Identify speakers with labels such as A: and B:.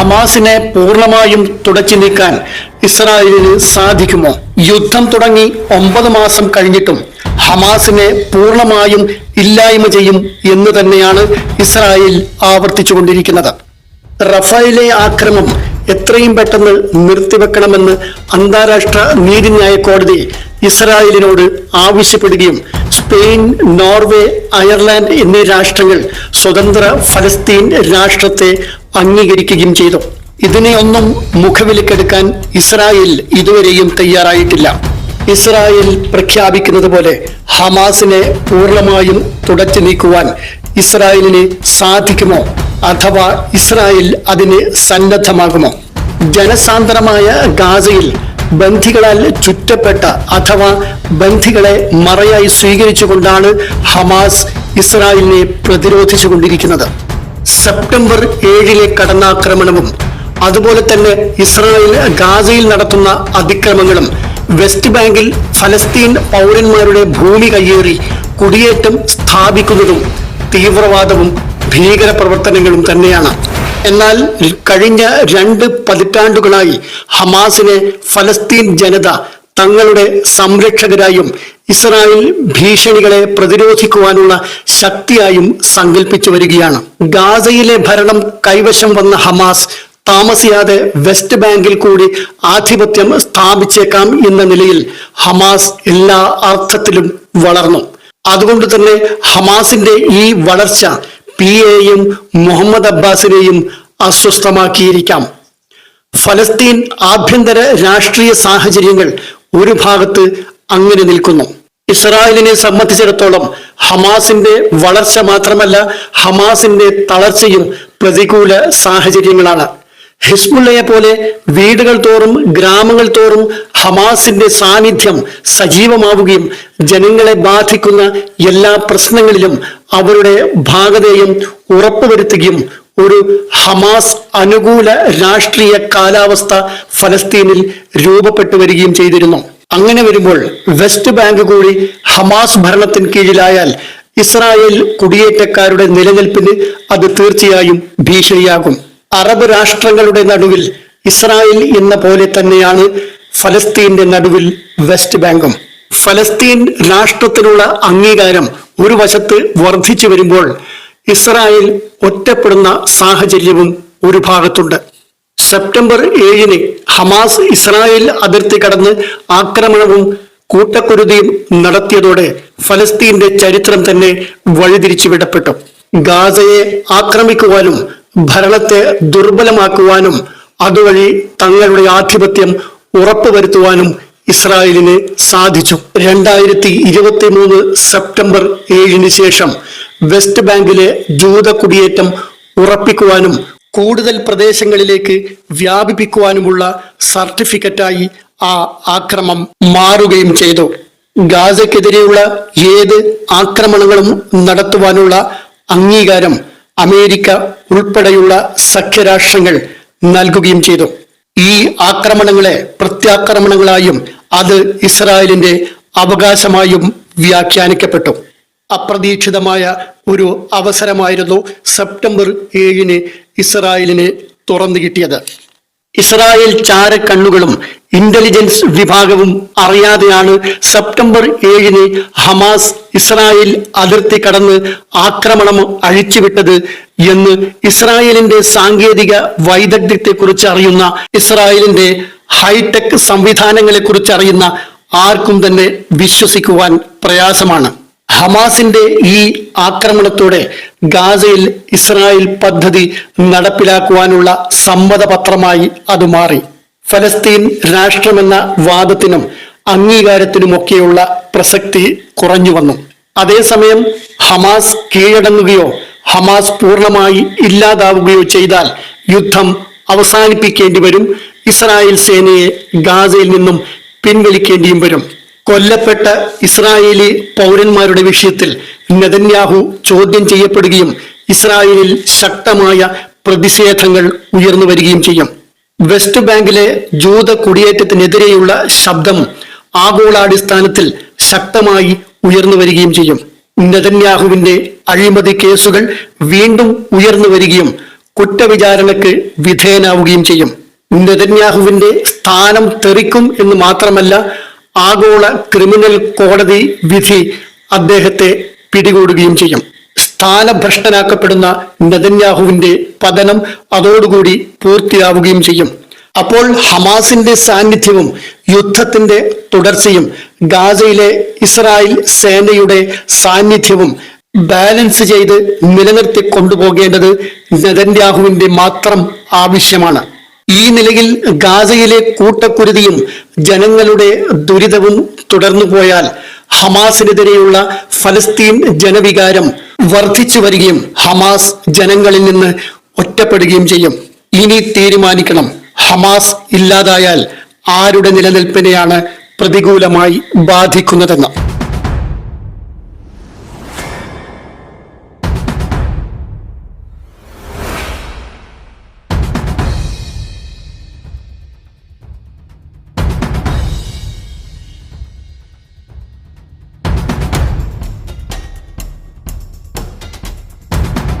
A: ഹമാസിനെ പൂർണമായും തുടച്ചു നീക്കാൻ ഇസ്രായേലിന് സാധിക്കുമോ? യുദ്ധം തുടങ്ങി ഒമ്പത് മാസം കഴിഞ്ഞിട്ടും ഹമാസിനെ പൂർണമായും ഇല്ലായ്മ ചെയ്യും എന്ന് തന്നെയാണ് ഇസ്രായേൽ ആവർത്തിച്ചുകൊണ്ടിരിക്കുന്നത്. റഫായിലെ ആക്രമം എത്രയും പെട്ടെന്ന് നിർത്തിവെക്കണമെന്ന് അന്താരാഷ്ട്ര നീതിന്യായ കോടതി ഇസ്രായേലിനോട് ആവശ്യപ്പെടുകയും സ്പെയിൻ നോർവേ അയർലാൻഡ് എന്നീ രാഷ്ട്രങ്ങൾ സ്വതന്ത്ര ഫലസ്തീൻ രാഷ്ട്രത്തെ അംഗീകരിക്കുകയും ചെയ്തു. ഇതിനെയൊന്നും മുഖവിലക്കെടുക്കാൻ ഇസ്രായേൽ ഇതുവരെയും തയ്യാറായിട്ടില്ല. ഇസ്രായേൽ പ്രഖ്യാപിക്കുന്നത് പോലെ ഹമാസിനെ പൂർണമായും തുടച്ചു നീക്കുവാൻ ഇസ്രായേലിന് സാധിക്കുമോ? അഥവാ ഇസ്രായേൽ അതിന് സന്നദ്ധമാകുമോ? ജനസാന്ദ്രമായ ഗാസയിൽ ബന്ധികളാൽ ചുറ്റപ്പെട്ട അഥവാ ബന്ധികളെ മറയായി സ്വീകരിച്ചുകൊണ്ടാണ് ഹമാസ് ഇസ്രായേലിനെ പ്രതിരോധിച്ചു പ്രതിരോധിച്ചുകൊണ്ടിരിക്കുന്നത്. സെപ്റ്റംബർ ഏഴിലെ കടന്നാക്രമണവും അതുപോലെ തന്നെ ഇസ്രായേൽ ഗാസയിൽ നടത്തുന്ന അതിക്രമങ്ങളും വെസ്റ്റ് ബാങ്കിൽ ഫലസ്തീൻ പൗരന്മാരുടെ ഭൂമി കയ്യേറി കുടിയേറ്റം സ്ഥാപിക്കുന്നതും തീവ്രവാദവും ഭീകര പ്രവർത്തനങ്ങളും തന്നെയാണ്. എന്നാൽ കഴിഞ്ഞ രണ്ട് പതിറ്റാണ്ടുകളായി ഹമാസിനെ ഫലസ്തീൻ ജനത തങ്ങളുടെ സംരക്ഷകരായും ഇസ്രായേൽ ഭീഷണികളെ പ്രതിരോധിക്കുവാനുള്ള ശക്തിയായും സങ്കല്പിച്ചു വരികയാണ്. ഗാസയിലെ ഭരണം കൈവശം വന്ന ഹമാസ് താമസിയാതെ വെസ്റ്റ് ബാങ്കിൽ കൂടി ആധിപത്യം സ്ഥാപിച്ചേക്കാം എന്ന നിലയിൽ ഹമാസ് എല്ലാ അർത്ഥത്തിലും വളർന്നു. അതുകൊണ്ട് തന്നെ ഹമാസിന്റെ ഈ വളർച്ച പി എയും മുഹമ്മദ് അബ്ബാസിനെയും അസ്വസ്ഥമാക്കിയിരിക്കാം. ഫലസ്തീൻ ആഭ്യന്തര രാഷ്ട്രീയ സാഹചര്യങ്ങൾ ഒരു ഭാഗത്ത് അങ്ങനെ നിൽക്കുന്നു. ഇസ്രായേലിനെ സംബന്ധിച്ചിടത്തോളം ഹമാസിന്റെ വളർച്ച മാത്രമല്ല ഹമാസിന്റെ തളർച്ചയും പ്രതികൂല സാഹചര്യങ്ങളാണ്. ഹിസ്ബുള്ളയെ പോലെ വീടുകൾ തോറും ഗ്രാമങ്ങൾ തോറും ഹമാസിന്റെ സാന്നിധ്യം സജീവമാവുകയും ജനങ്ങളെ ബാധിക്കുന്ന എല്ലാ പ്രശ്നങ്ങളിലും അവരുടെ ഭാഗതയും ഉറപ്പുവരുത്തുകയും ഒരു ഹമാസ് അനുകൂല രാഷ്ട്രീയ കാലാവസ്ഥ ഫലസ്തീനിൽ രൂപപ്പെട്ടു വരികയും ചെയ്തിരുന്നു. അങ്ങനെ വരുമ്പോൾ വെസ്റ്റ് ബാങ്ക് കൂടി ഹമാസ് ഭരണത്തിന് കീഴിലായാൽ ഇസ്രായേൽ കുടിയേറ്റക്കാരുടെ നിലനിൽപ്പിന് അത് തീർച്ചയായും ഭീഷണിയാകും. അറബ് രാഷ്ട്രങ്ങളുടെ നടുവിൽ ഇസ്രായേൽ എന്ന പോലെ തന്നെയാണ് ഫലസ്തീന്റെ നടുവിൽ വെസ്റ്റ് ബാങ്കും. ഫലസ്തീൻ രാഷ്ട്രത്തിനുള്ള അംഗീകാരം ഒരു വശത്ത് വർദ്ധിച്ചു വരുമ്പോൾ ഇസ്രായേൽ ഒറ്റപ്പെടുന്ന സാഹചര്യവും ഒരു ഭാഗത്തുണ്ട്. സെപ്റ്റംബർ ഏഴിന് ഹമാസ് ഇസ്രായേൽ അതിർത്തി കടന്ന് ആക്രമണവും കൂട്ടക്കുരുതിയും നടത്തിയതോടെ ഫലസ്തീന്റെ ചരിത്രം തന്നെ വഴിതിരിച്ചു വിടപ്പെട്ടു ഗാസയെ ആക്രമിക്കുവാനും ഭരണത്തെ ദുർബലമാക്കുവാനും അതുവഴി തങ്ങളുടെ ആധിപത്യം ഉറപ്പുവരുത്തുവാനും ഇസ്രായേലിന് സാധിച്ചു. രണ്ടായിരത്തി ഇരുപത്തി മൂന്ന് സെപ്റ്റംബർ ഏഴിന് ശേഷം വെസ്റ്റ് ബാങ്കിലെ ജൂത കുടിയേറ്റം ഉറപ്പിക്കുവാനും കൂടുതൽ പ്രദേശങ്ങളിലേക്ക് വ്യാപിപ്പിക്കുവാനുമുള്ള സർട്ടിഫിക്കറ്റായി ആ ആക്രമം മാറുകയും ചെയ്തു. ഗാസയ്ക്കെതിരെയുള്ള ഏത് ആക്രമണങ്ങളും നടത്തുവാനുള്ള അംഗീകാരം അമേരിക്ക ഉൾപ്പെടെയുള്ള സഖ്യരാഷ്ട്രങ്ങൾ നൽകുകയും ചെയ്തു. ഈ ആക്രമണങ്ങളെ പ്രത്യാക്രമണങ്ങളായും അത് ഇസ്രായേലിന്റെ അവകാശമായും വ്യാഖ്യാനിക്കപ്പെട്ടു. അപ്രതീക്ഷിതമായ ഒരു അവസരമായിരുന്നു സെപ്റ്റംബർ ഏഴിന് ഇസ്രായേലിന് തുറന്നു കിട്ടിയത്. ഇസ്രായേൽ ചാരക്കണ്ണുകളും ഇന്റലിജൻസ് വിഭാഗവും അറിയാതെയാണ് സെപ്റ്റംബർ ഏഴിന് ഹമാസ് ഇസ്രായേൽ അതിർത്തി കടന്ന് ആക്രമണം അഴിച്ചുവിട്ടത് എന്ന് ഇസ്രായേലിന്റെ സാങ്കേതിക വൈദഗ്ധ്യത്തെക്കുറിച്ച് അറിയുന്ന ഇസ്രായേലിന്റെ ഹൈടെക് സംവിധാനങ്ങളെ കുറിച്ച് അറിയുന്ന ആർക്കും തന്നെ വിശ്വസിക്കുവാൻ പ്രയാസമാണ്. ഹമാസിന്റെ ഈ ആക്രമണത്തോടെ ഗാസയിൽ ഇസ്രായേൽ പദ്ധതി നടപ്പിലാക്കുവാനുള്ള സമ്മതപത്രമായി അത് മാറി. ഫലസ്തീൻ രാഷ്ട്രമെന്ന വാദത്തിനും അംഗീകാരത്തിനുമൊക്കെയുള്ള പ്രസക്തി കുറഞ്ഞു വന്നു. അതേസമയം ഹമാസ് കീഴടങ്ങുകയോ ഹമാസ് പൂർണമായി ഇല്ലാതാവുകയോ ചെയ്താൽ യുദ്ധം അവസാനിപ്പിക്കേണ്ടി വരും. ഇസ്രായേൽ സേനയെ ഗാസയിൽ നിന്നും പിൻവലിക്കേണ്ടിയും വരും. കൊല്ലപ്പെട്ട ഇസ്രായേലി പൗരന്മാരുടെ വിഷയത്തിൽ നെതന്യാഹു ചോദ്യം ചെയ്യപ്പെടുകയും ഇസ്രായേലിൽ ശക്തമായ പ്രതിഷേധങ്ങൾ ഉയർന്നു വരികയും ചെയ്യും. വെസ്റ്റ് ബാങ്കിലെ ജൂത കുടിയേറ്റത്തിനെതിരെയുള്ള ശബ്ദം ആഗോളാടിസ്ഥാനത്തിൽ ശക്തമായി ഉയർന്നു വരികയും ചെയ്യും. നെതന്യാഹുവിന്റെ അഴിമതി കേസുകൾ വീണ്ടും ഉയർന്നു വരികയും കുറ്റവിചാരണക്ക് വിധേയനാവുകയും ചെയ്യും. നെതന്യാഹുവിന്റെ സ്ഥാനം തെറിക്കും എന്ന് മാത്രമല്ല ആഗോള ക്രിമിനൽ കോടതി വിധി അദ്ദേഹത്തെ പിടികൂടുകയും ചെയ്യും. സ്ഥാനഭ്രഷ്ടനാക്കപ്പെടുന്ന നെതന്യാഹുവിന്റെ പതനം അതോടുകൂടി പൂർത്തിയാവുകയും ചെയ്യും. അപ്പോൾ ഹമാസിന്റെ സാന്നിധ്യവും യുദ്ധത്തിന്റെ തുടർച്ചയും ഗാസയിലെ ഇസ്രായേൽ സേനയുടെ സാന്നിധ്യവും ബാലൻസ് ചെയ്ത് നിലനിർത്തി കൊണ്ടുപോകേണ്ടത് നെതന്യാഹുവിന്റെ മാത്രം ആവശ്യമാണ്. ഈ നിലയിൽ ഗാസയിലെ കൂട്ടക്കുരുതിയും ജനങ്ങളുടെ ദുരിതവും തുടർന്നു പോയാൽ ഹമാസിനെതിരെയുള്ള ഫലസ്തീൻ ജനവികാരം വർദ്ധിച്ചു വരികയും ഹമാസ് ജനങ്ങളിൽ നിന്ന് ഒറ്റപ്പെടുകയും ചെയ്യും. ഇനി തീരുമാനിക്കണം. ഹമാസ് ഇല്ലാതായാൽ ആരുടെ നിലനിൽപ്പിനെയാണ് പ്രതികൂലമായി ബാധിക്കുന്നതെന്ന്.